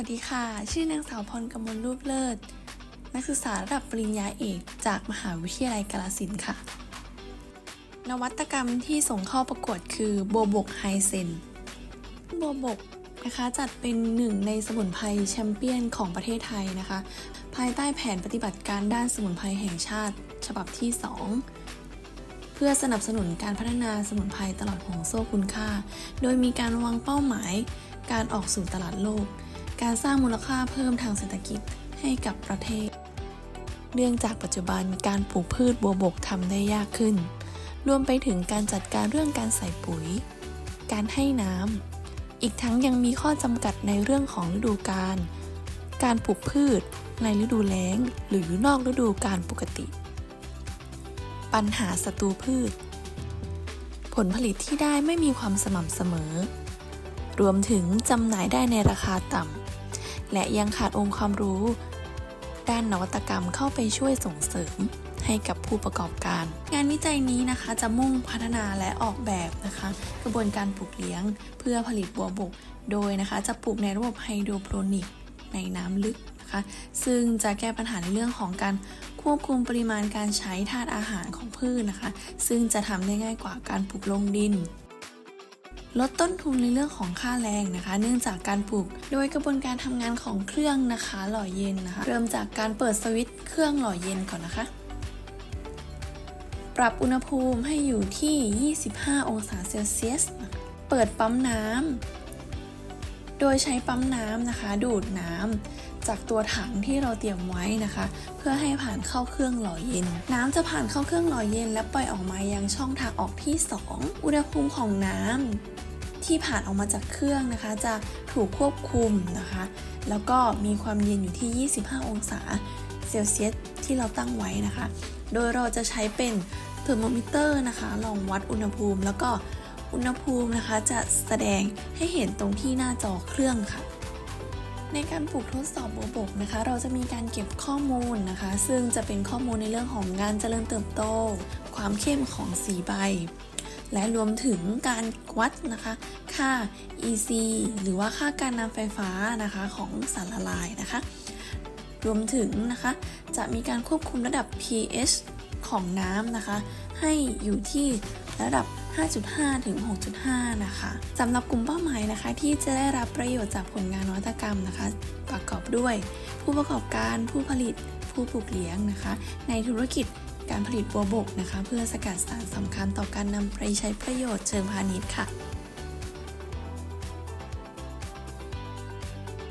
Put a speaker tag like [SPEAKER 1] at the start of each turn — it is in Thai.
[SPEAKER 1] วัสดีค่ะ ชื่อนางสาวพรกมลรูปเลิศ นักศึกษาระดับปริญญาเอกจากมหาวิทยาลัยกาฬสินค่ะ นวัตกรรมที่ส่งเข้าประกวดคือโบบกไฮเซนโบบกนะคะจัดเป็นหนึ่งในสมุนไพรแชมเปี้ยนของประเทศไทยนะคะ ภายใต้แผนปฏิบัติการด้านสมุนไพรแห่งชาติ ฉบับที่ 2 เพื่อสนับสนุนการพัฒนาสมุนไพรตลอดห่วงโซ่คุณค่า โดยมีการวางเป้าหมายการออกสู่ตลาดโลก การสร้างมูลค่าเพิ่มทางเศรษฐกิจให้กับประเทศ เนื่องจากปัจจุบันการปลูกพืชบัวบกทำได้ยากขึ้น รวมไปถึงการจัดการเรื่องการใส่ปุ๋ย การให้น้ำ อีกทั้งยังมีข้อจำกัดในเรื่องของฤดูกาล การปลูกพืชในฤดูแล้ง หรือนอกฤดูกาลปกติ ปัญหาศัตรูพืช ผลผลิตที่ได้ไม่มีความสม่ำเสมอ รวมถึงจำหน่ายได้ในราคาต่ำ และยังขาดองค์ความรู้ ด้านนวัตกรรมเข้าไปช่วยส่งเสริมให้กับผู้ประกอบการ งานวิจัยนี้นะคะจะมุ่งพัฒนาและออกแบบนะคะ กระบวนการปลูกเลี้ยง เพื่อผลิตบัวบก โดยนะคะจะปลูกในระบบไฮโดรโปรนิกในน้ำลึกนะคะ ซึ่งจะแก้ปัญหาในเรื่องของการควบคุมปริมาณการใช้ธาตุอาหารของพืชนะคะ ซึ่งจะทำได้ง่ายกว่าการปลูกลงดิน ลดต้นทุนในเรื่องของค่าแรงนะคะ เนื่องจากการปลูก โดยกระบวนการทำงานของเครื่องนะคะ หล่อเย็นนะคะ เริ่มจากการเปิดสวิตช์เครื่องหล่อเย็นก่อนนะคะ ปรับอุณหภูมิให้อยู่ที่ 25 องศาเซลเซียส เปิดปั๊มน้ำโดยใช้ปั๊มน้ำนะคะ ดูดน้ำจากตัวถังที่เราเตรียมไว้นะคะ เพื่อให้ผ่านเข้าเครื่องหล่อเย็น น้ำจะผ่านเข้าเครื่องหล่อเย็น และปล่อยออกมายังช่องทางออกที่ 2 อุณหภูมิของน้ำ ที่ผ่านออกมาจากเครื่องนะคะ จะถูกควบคุมนะคะ แล้วก็มีความเย็นอยู่ที่ 25 องศาเซลเซียสที่เราตั้งไว้นะคะ โดยเราจะใช้เป็นเทอร์โมมิเตอร์นะคะ ลองวัดอุณหภูมิ แล้วก็อุณหภูมินะคะ จะแสดงให้เห็นตรงที่หน้าจอเครื่องค่ะ ในการปลูกทดสอบบัวบกนะคะ เราจะมีการเก็บข้อมูลนะคะ ซึ่งจะเป็นข้อมูลในเรื่องของการเจริญเติบโต ความเข้มของสีใบ และรวมถึงการวัดนะคะ ค่า EC หรือว่าค่าการนำไฟฟ้านะคะของสารละลายนะคะ รวมถึงนะคะจะมีการควบคุมระดับ pH ของน้ำนะคะ ให้อยู่ที่ระดับ 5.5 ถึง 6.5 นะคะสำหรับกลุ่มเป้าหมายนะคะที่จะได้รับประโยชน์จากผลงานนวัตกรรมนะคะ ประกอบด้วย ผู้ประกอบการผู้ผลิตผู้ปลูกเลี้ยงนะคะ ในธุรกิจ การผลิตบัวบกนะคะ เพื่อสกัดสารสำคัญต่อการนำไปใช้ประโยชน์เชิงพาณิชย์ค่ะ